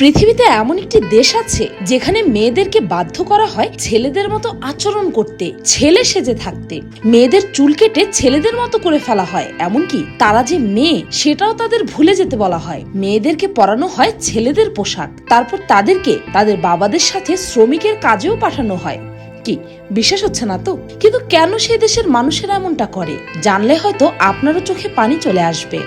পৃথিবীতে এমন একটি দেশ আছে যেখানে মেয়েদেরকে বাধ্য করা হয় ছেলেদের মতো আচরণ করতে, ছেলে সেজে থাকতে। মেয়েদের চুল কেটে ছেলেদের মতো করে ফেলা হয়। এমনকি তারা যে মেয়ে, সেটাও তাদের ভুলে যেতে বলা হয়। মেয়েদেরকে পরানো হয় ছেলেদের পোশাক। তারপর তাদেরকে তাদের বাবাদের সাথে শ্রমিকের কাজেও পাঠানো হয়। কি, বিশ্বাস হচ্ছে না তো? কিন্তু কেন সেই দেশের মানুষেরা এমনটা করে? জানলে হয়তো আপনারও চোখে পানি চলে আসবে।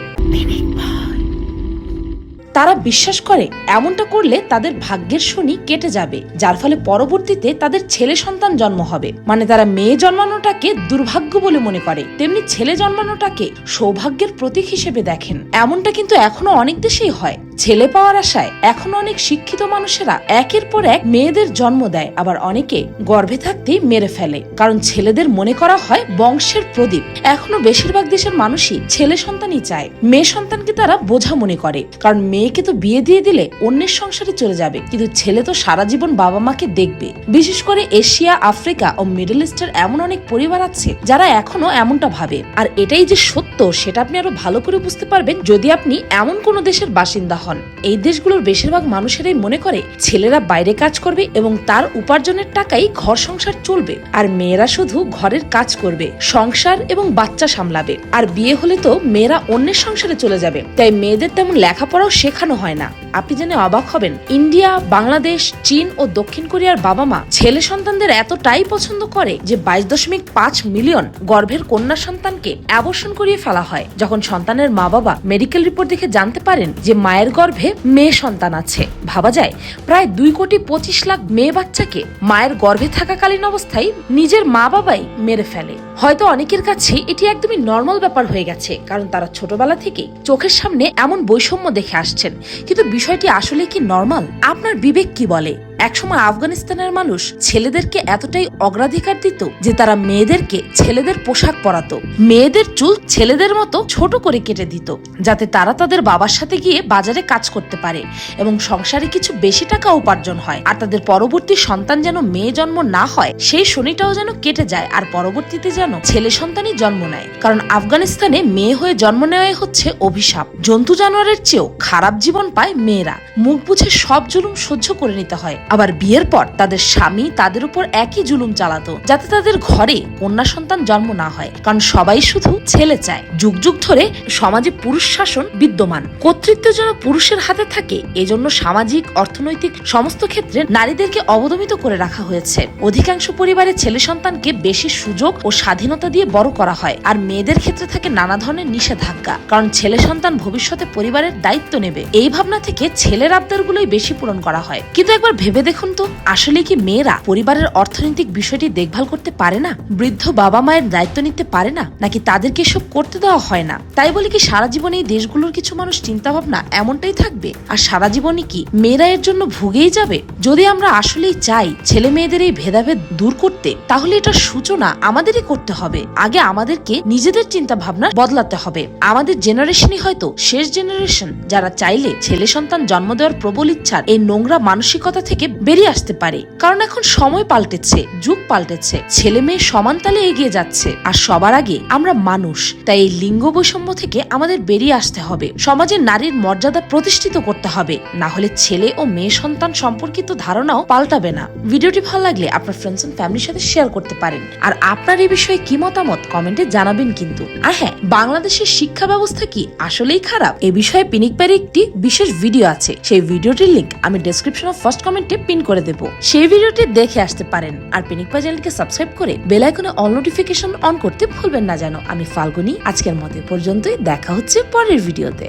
তারা বিশ্বাস করে, এমনটা করলে তাদের ভাগ্যের শনি কেটে যাবে, যার ফলে পরবর্তীতে তাদের ছেলে সন্তান জন্ম হবে। মানে তারা মেয়ে জন্মানোটাকে দুর্ভাগ্য বলে মনে করে, তেমনি ছেলে জন্মানোটাকে সৌভাগ্যের প্রতীক হিসেবে দেখেন। এমনটা কিন্তু এখনও অনেক দেশেই হয়। ছেলে পাওয়ার আশায় এখনও অনেক শিক্ষিত মানুষেরা একের পর এক মেয়েদের জন্ম দেয়, আবার অনেকে গর্ভে থাকতেই মেরে ফেলে। কারণ ছেলেদের মনে করা হয় বংশের প্রদীপ। এখনও বেশিরভাগ দেশের মানুষই ছেলে সন্তানই চায়। মেয়ে সন্তানকে তারা বোঝা মনে করে। কারণ মেয়েকে তো বিয়ে দিয়ে দিলে অন্যের সংসারে চলে যাবে। কিন্তু ছেলে তো সারা জীবন বাবা মাকে দেখবে। বিশেষ করে এশিয়া, আফ্রিকা ও মিডল ইস্টের এমন অনেক পরিবার আছে যারা এখনও এমনটা ভাবে। আর এটাই যে সত্য সেটা আপনি আরও ভালো করে বুঝতে পারবেন যদি আপনি এমন কোন দেশের বাসিন্দা হন। এই দেশগুলোর বেশিরভাগ মানুষেরাই মনে করে ছেলেরা বাইরে কাজ করবে এবং তার উপার্জনের টাকাই ঘর সংসার চলবে আর মেয়েরা শুধু ঘরের কাজ করবে, সংসার এবং বাচ্চা সামলাবে। আর বিয়ে হলে তো মেয়েরা অন্যের সংসারে চলে যাবে। তাই মেয়েদের তেমন লেখাপড়াও শেখানো হয় না। আপনি জেনে অবাক হবেন, ইন্ডিয়া, বাংলাদেশ, চীন ও দক্ষিণ কোরিয়ার বাবা মা ছেলে সন্তানদের এতটাই পছন্দ করে যে বাইশ দশমিক পাঁচ মিলিয়ন গর্ভের কন্যা সন্তানকে অ্যাবর্ষণ করিয়ে ফেলা হয়। যখন সন্তানের মা বাবা মেডিকেল রিপোর্ট দেখে জানতে পারেন যে মায়ের গর্ভে মেয়ে সন্তান আছে। ভাবা যায়, প্রায় দুই কোটি পঁচিশ লাখ মেয়ে বাচ্চাকে মায়ের গর্ভে থাকাকালীন অবস্থায় নিজের মা বাবাই মেরে ফেলে। হয়তো অনেকের কাছে এটি একদমই নর্মাল ব্যাপার হয়ে গেছে, কারণ তারা ছোটবেলা থেকে চোখের সামনে এমন বৈষম্য দেখে আসছেন। কিন্তু বিষয়টি আসলে কি নর্মাল আপনার বিবেক কি বলে? একসময় আফগানিস্তানের মানুষ ছেলেদেরকে এতটাই অগ্রাধিকার দিত যে তারা মেয়েদেরকে ছেলেদের পোশাক পরাতো। মেয়েদের চুল ছেলেদের মতো ছোট করে কেটে দিত, যাতে তারা তাদের বাবার সাথে গিয়ে বাজারে কাজ করতে পারে এবং সংসারে কিছু বেশি টাকা উপার্জন হয়। আর তাদের পরবর্তী সন্তান যেন মেয়ে জন্ম না হয়, সেই শনিটাও যেন কেটে যায় আর পরবর্তীতে যেন ছেলে সন্তানই জন্ম নেয়। কারণ আফগানিস্তানে মেয়ে হয়ে জন্ম নেওয়াই হচ্ছে অভিশাপ। জন্তু জানোয়ারের চেয়েও খারাপ জীবন পায় মেয়েরা। মুখ বুঝে সব জুলুম সহ্য করে নিতে হয়। আবার বিয়ের পর তাদের স্বামী তাদের উপর একই জুলুম চালাতো, যাতে তাদের ঘরে কন্যা সন্তান জন্ম না হয়। কারণ সবাই শুধু ছেলে চায়। যুগ যুগ ধরে সমাজে পুরুষ শাসন বিদ্যমান। কর্তৃত্ব যেন পুরুষের হাতে থাকে, এজন্য সামাজিক, অর্থনৈতিক সমস্ত ক্ষেত্রে নারীদেরকে অবদমিত করে রাখা হয়েছে। অধিকাংশ পরিবারে ছেলে সন্তানকে বেশি সুযোগ ও স্বাধীনতা দিয়ে বড় করা হয়, আর মেয়েদের ক্ষেত্রে থাকে নানা ধরনের নিষেধাজ্ঞা। কারণ ছেলে সন্তান ভবিষ্যতে পরিবারের দায়িত্ব নেবে। এই ভাবনা থেকে ছেলের আবদারগুলোই বেশি পূরণ করা হয়। কিন্তু একবার ভেবে দেখুন তো, আসলে কি মেয়েরা পরিবারের অর্থনৈতিক বিষয়টি দেখভাল করতে পারে না? বৃদ্ধ বাবা মায়ের দায়িত্ব নিতে পারে না? নাকি তাদেরকে এসব করতে দেওয়া হয় না? তাই বলে কি সারা জীবনে এই দেশগুলোর কিছু মানুষ চিন্তা ভাবনা এমনটাই থাকবে? আর সারা জীবনে কি মেয়েরা এর জন্য ভুগেই যাবে? যদি আমরা আসলেই চাই ছেলে মেয়েদের এই ভেদাভেদ দূর করতে, তাহলে এটার সূচনা আমাদেরই করতে হবে। আগে আমাদেরকে নিজেদের চিন্তা ভাবনা বদলাতে হবে। আমাদের জেনারেশনই হয়তো শেষ জেনারেশন যারা চাইলে ছেলে সন্তান জন্ম দেওয়ার প্রবল ইচ্ছার এই নোংরা মানসিকতা থেকে বেরিয়ে আসতে পারে। কারণ এখন সময় পাল্টেছে, যুগ পাল্টেছে। ছেলে মেয়ে সমান তালে এগিয়ে যাচ্ছে। আর সবার আগে আমরা মানুষ। তাই এই লিঙ্গ বৈষম্য থেকে আমাদের বেরিয়ে আসতে হবে। সমাজে নারীর মর্যাদা প্রতিষ্ঠিত করতে হবে। না হলে ছেলে ও মেয়ে সন্তান সম্পর্কিত ধারণাও পাল্টাবে না। ভিডিওটি ভালো লাগলে আপনার ফ্রেন্ডস এন্ড ফ্যামিলির সাথে শেয়ার করতে পারেন। আর আপনার এই বিষয়ে কি মতামত কমেন্টে জানাবেন কিন্তু। আর হ্যাঁ বাংলাদেশের শিক্ষা ব্যবস্থা কি আসলেই খারাপ? এ বিষয়ে পিনিকবারে একটি বিশেষ ভিডিও আছে। সেই ভিডিওটির লিংক আমি ডেসক্রিপশন অফ ফার্স্ট কমেন্টে পিন করে দেব। সেই ভিডিওটি দেখে আসতে পারেন। আর পিনিক পা চ্যানেলকে সাবস্ক্রাইব করে বেল আইকনে অল নোটিফিকেশন অন করতে ভুলবেন না জানো আমি ফাল্গুনি, আজকের মতে পর্যন্তই। দেখা হচ্ছে পরের ভিডিওতে।